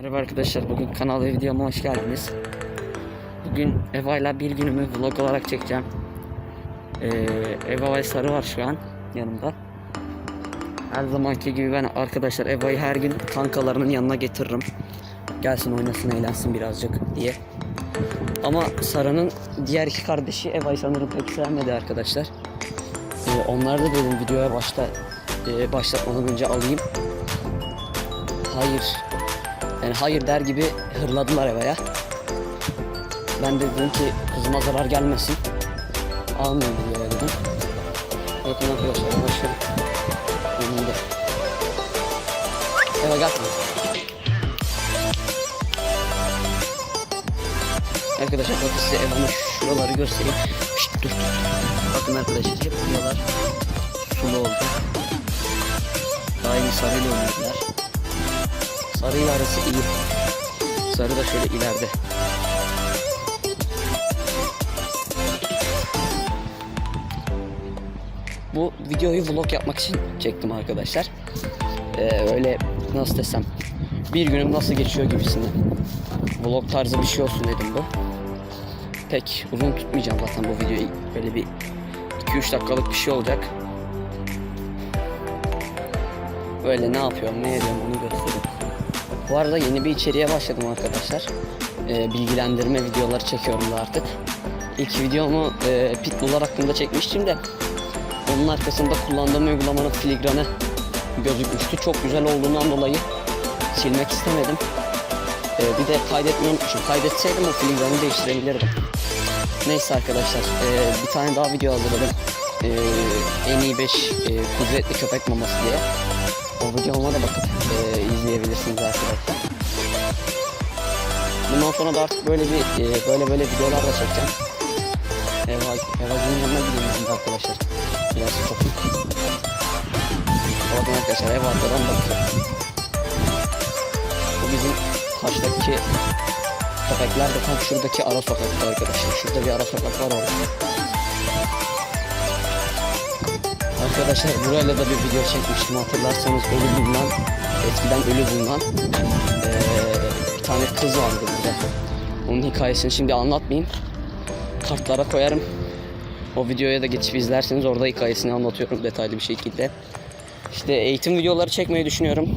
Merhaba arkadaşlar, bugün kanal ve videoma hoş geldiniz. Bugün Eva'yla bir günümü vlog olarak çekeceğim. Ee, Eva Sarı var şu an yanımda. Her zamanki gibi ben arkadaşlar Eva'yı her gün kankalarının yanına getiririm. Gelsin oynasın eğlensin birazcık diye. Ama Sarı'nın diğer iki kardeşi Eva'yı sanırım pek sevmedi arkadaşlar. Ee, onları da dedim videoya başta e, başlatmadan önce alayım. Hayır yani hayır der gibi hırladılar Eva'ya. Ben de dedim ki kızıma zarar gelmesin. Almayayım videoya dedim. Bakın arkadaşlar başladık. Önünde. Eva gel. Arkadaşlar bakın size Eva'nın şuraları göstereyim. Şşt, dur dur. Bakın arkadaşlar hep buralar sulu oldu. Daha iyi sarıyla oynadılar. Sarı ile arası iyi. Sarı da şöyle ileride. Bu videoyu vlog yapmak için çektim arkadaşlar. Ee, öyle nasıl desem bir günüm nasıl geçiyor gibisinden. Vlog tarzı bir şey olsun dedim bu. Pek uzun tutmayacağım zaten bu videoyu. Böyle bir 2-3 dakikalık bir şey olacak. Böyle ne yapıyorum, ne ediyorum onu göstereyim. Bu arada yeni bir içeriğe başladım arkadaşlar. Ee, bilgilendirme videoları çekiyorum da artık. İlk videomu e, pitbulllar hakkında çekmiştim de onun arkasında kullandığım uygulamanın filigranı gözükmüştü. Çok güzel olduğundan dolayı silmek istemedim. Ee, bir de kaydetmeyi unutmuşum. Kaydetseydim o filigranı değiştirebilirdim. Neyse arkadaşlar e, bir tane daha video hazırladım. E, en iyi 5 e, kudretli köpek maması diye. O videoma da bakıp e, izleyebilirsiniz arkadaşlar. Bundan sonra da artık böyle bir e, böyle böyle videolar da çekeceğim. Eva, Eva'cının yanına gidiyorum şimdi arkadaşlar. Biraz çok. Bakın arkadaşlar ev arkadan bakıyor. Bu bizim karşıdaki köpekler de tam şuradaki ara sokakta arkadaşlar. Şurada bir ara sokak var orada. Arkadaşlar burayla da bir video çekmiştim hatırlarsanız ölü bulunan eskiden ölü bulunan eee, bir tane kız vardı burada. Onun hikayesini şimdi anlatmayayım. Kartlara koyarım. O videoya da geçip izlerseniz orada hikayesini anlatıyorum detaylı bir şekilde. İşte eğitim videoları çekmeyi düşünüyorum.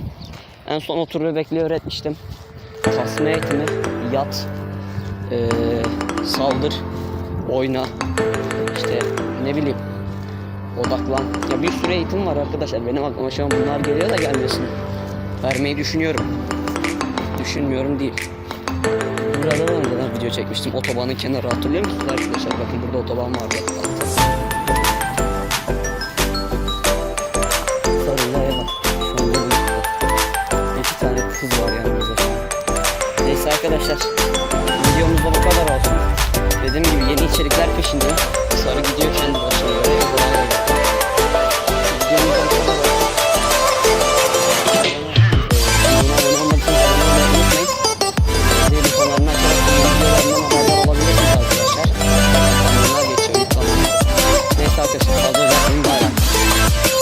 En son otur bebekli öğretmiştim. Tasma eğitimi, yat, eee, saldır, oyna, işte ne bileyim odaklan. Ya bir sürü eğitim var arkadaşlar. Benim aklıma şu an bunlar geliyor da gelmesin. Vermeyi düşünüyorum. Düşünmüyorum değil. Burada da önceden video çekmiştim. Otobanın kenarı hatırlıyor musunuz arkadaşlar? Bakın burada otoban vardı. Sarıya bak. Şu anda bu- İki tane kız var yanımızda. Neyse arkadaşlar. Videomuzda bu kadar olsun. Dediğim gibi yeni içerikler peşindeyim. Sarı gidiyor kendi başına göre. Kolay.